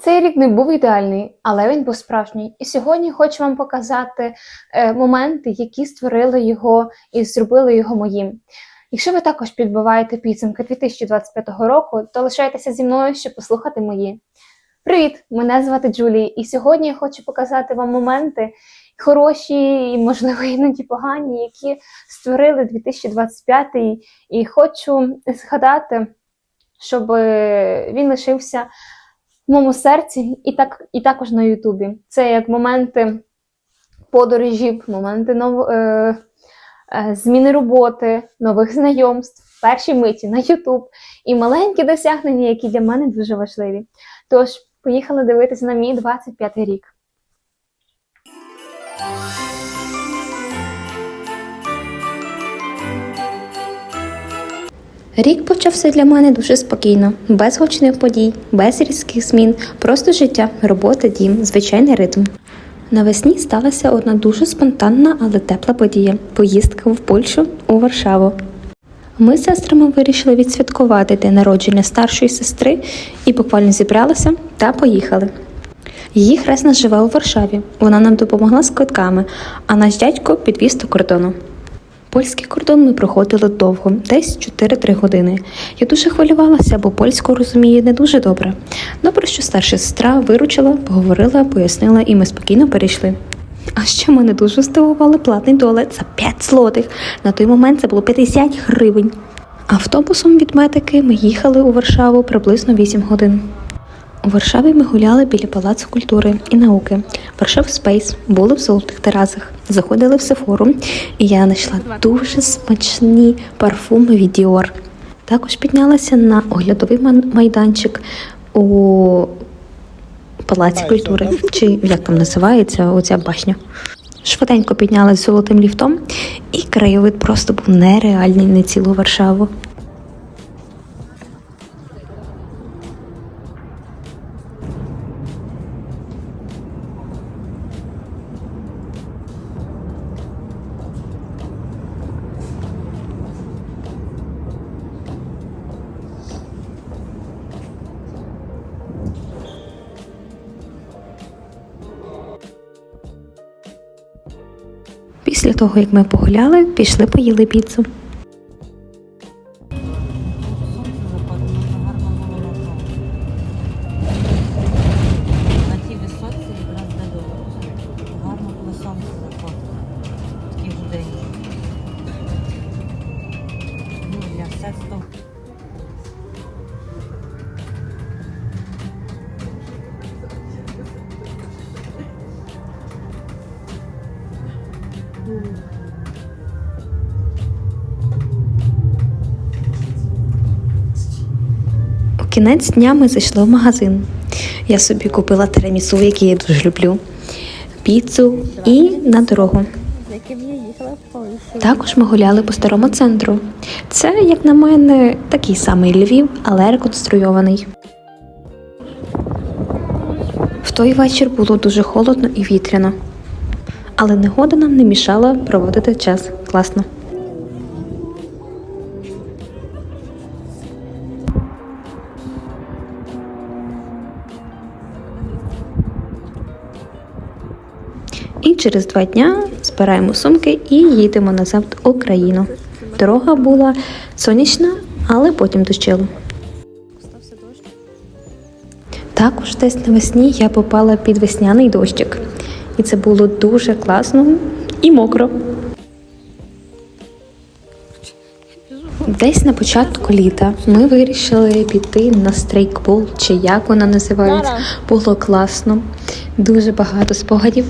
Цей рік не був ідеальний, але він був справжній. І сьогодні хочу вам показати е, моменти, які створили його і зробили його моїм. Якщо ви також підбиваєте підсумки 2025 року, то лишайтеся зі мною, щоб послухати мої. Привіт! Мене звати Джулі, і сьогодні я хочу показати вам моменти хороші і, можливо, іноді погані, які створили 2025 і хочу згадати, щоб е, він лишився в моєму серці і, так, і також на Ютубі. Це як моменти подорожів, моменти нов, е, е, зміни роботи, нових знайомств, перші миті на Ютуб і маленькі досягнення, які для мене дуже важливі. Тож, поїхали дивитися на мій 25 рік. Рік почався для мене дуже спокійно, без гучних подій, без різких змін, просто життя, робота, дім, звичайний ритм. Навесні сталася одна дуже спонтанна, але тепла подія поїздка в Польщу у Варшаву. Ми з сестрами вирішили відсвяткувати день народження старшої сестри і буквально зібралися та поїхали. Її хресна живе у Варшаві. Вона нам допомогла з квитками, а наш дядько підвіз до кордону. Польський кордон ми проходили довго, десь 4-3 години. Я дуже хвилювалася, бо польську розуміє не дуже добре. Добре, що старша сестра виручила, поговорила, пояснила, і ми спокійно перейшли. А ще мене дуже здивували платний долар за 5 злотих. На той момент це було 50 гривень. Автобусом від метики ми їхали у Варшаву приблизно 8 годин. У Варшаві ми гуляли біля Палацу культури і науки, Варшав Спейс, були в золотих терасах, заходили в Сефору, і я знайшла дуже смачні парфуми від Dior. Також піднялася на оглядовий майданчик у Палаці культури, чи як там називається оця башня. Швиденько піднялась золотим ліфтом, і краєвид просто був нереальний на цілу Варшаву. Після того, як ми погуляли, пішли поїли піцу. Кінець дня ми зайшли в магазин. Я собі купила тирамісу, який я дуже люблю, піцу і на дорогу. Також ми гуляли по старому центру. Це, як на мене, такий самий Львів, але реконструйований. В той вечір було дуже холодно і вітряно. Але негода нам не мішала проводити час класно. Через два дня збираємо сумки і їдемо назад в Україну. Дорога була сонячна, але потім дощило. Також десь навесні я попала під весняний дощик. І це було дуже класно і мокро. Десь на початку літа ми вирішили піти на стрейкбол, чи як вона називається. Було класно, дуже багато спогадів.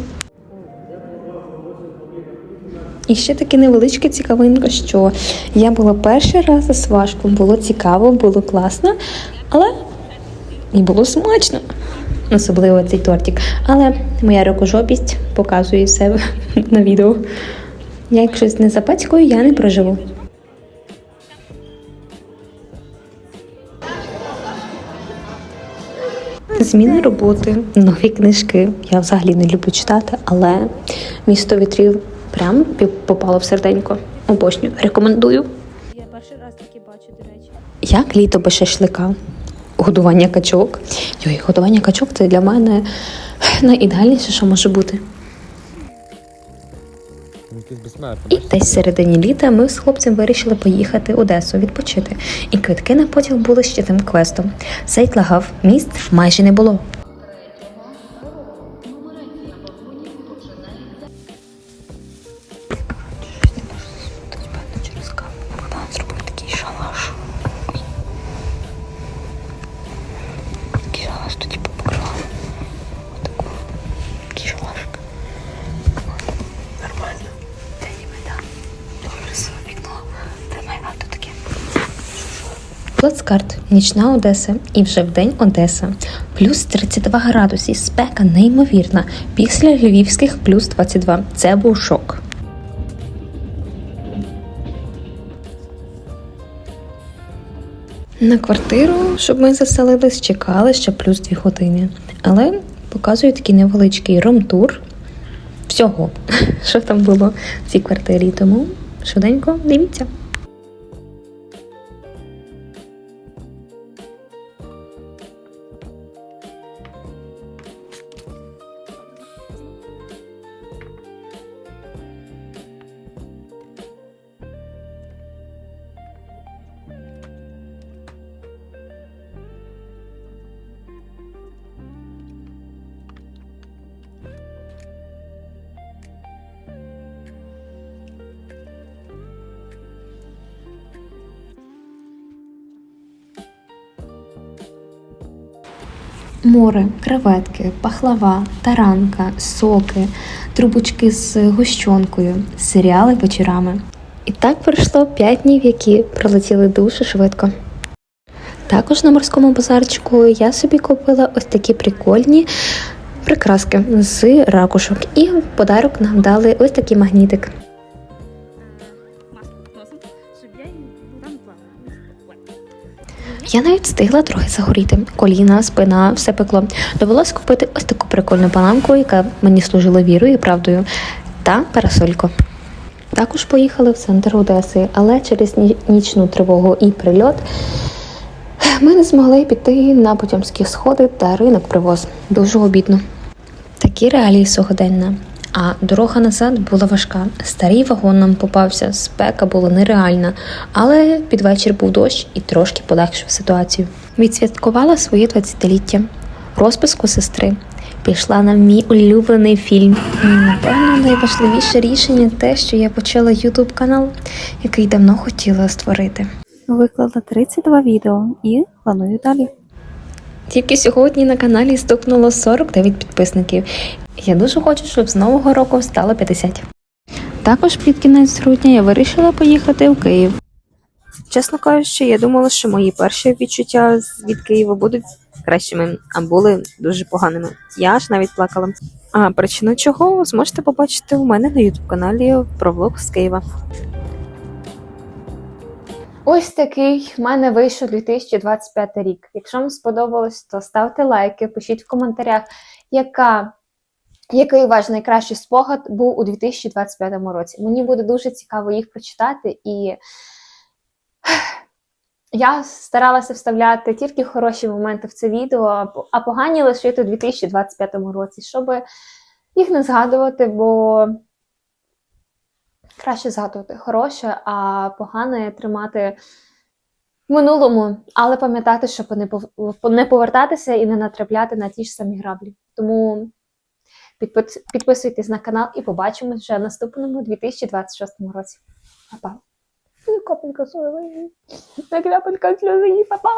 І ще таке невеличке цікавинка, що я була перший раз за сважком, було цікаво, було класно, але і було смачно. Особливо цей тортик. Але моя рукожопість показує себе на відео. Я як щось не запацькую, я не проживу. Зміна роботи, нові книжки. Я взагалі не люблю читати, але місто вітрів прям попало в серденько. Обожнюю. Рекомендую. Я перший раз таке бачу, до речі. Як літо без шашлика. годування качок. Йой, годування качок це для мене найідеальніше, що може бути. І десь в середині літа ми з хлопцем вирішили поїхати Одесу відпочити. І квитки на потяг були ще тим квестом. Сайт лагав, міст майже не було. Плацкарт, нічна Одеса і вже вдень Одеса. Плюс 32 градуси, спека неймовірна. Після львівських плюс 22. Це був шок. На квартиру, щоб ми заселились, чекали ще плюс 2 години. Але показую такий невеличкий ром-тур всього, що там було в цій квартирі. Тому швиденько дивіться. Море, креветки, пахлава, таранка, соки, трубочки з гущонкою, серіали вечорами. І так пройшло 5 днів, які пролетіли дуже швидко. Також на морському базарчику я собі купила ось такі прикольні прикраски з ракушок. І в подарок нам дали ось такий магнітик. Я навіть встигла трохи загоріти. Коліна, спина, все пекло. Довелось купити ось таку прикольну панамку, яка мені служила вірою і правдою, та парасольку. Також поїхали в центр Одеси, але через нічну тривогу і прильот ми не змогли піти на Потьомські сходи та ринок привоз. Дуже обідно. Такі реалії сьогодення. А дорога назад була важка. Старий вагон нам попався, спека була нереальна, але під вечір був дощ і трошки полегшив ситуацію. Відсвяткувала своє 20-ліття, розписку сестри. Пішла на мій улюблений фільм. І, напевно, найважливіше рішення те, що я почала YouTube канал, який давно хотіла створити. Виклала 32 відео і планую далі. Тільки сьогодні на каналі стукнуло 49 підписників. Я дуже хочу, щоб з нового року стало 50. Також під кінець грудня я вирішила поїхати в Київ. Чесно кажучи, я думала, що мої перші відчуття від Києва будуть кращими, а були дуже поганими. Я аж навіть плакала. А причину чого зможете побачити у мене на youtube каналі про влог з Києва. Ось такий в мене вийшов 2025 рік. Якщо вам сподобалось, то ставте лайки, пишіть в коментарях, яка, який ваш найкращий спогад був у 2025 році. Мені буде дуже цікаво їх прочитати, і я старалася вставляти тільки хороші моменти в це відео, а погані лишити у 2025 році, щоб їх не згадувати, бо краще згадувати хороше, а погане тримати в минулому, але пам'ятати, щоб не повертатися і не натрапляти на ті ж самі граблі. Тому підписуйтесь на канал і побачимось вже в наступному 2026 році. Па-па. Капелька сльози. Крапелька сльози, па-па.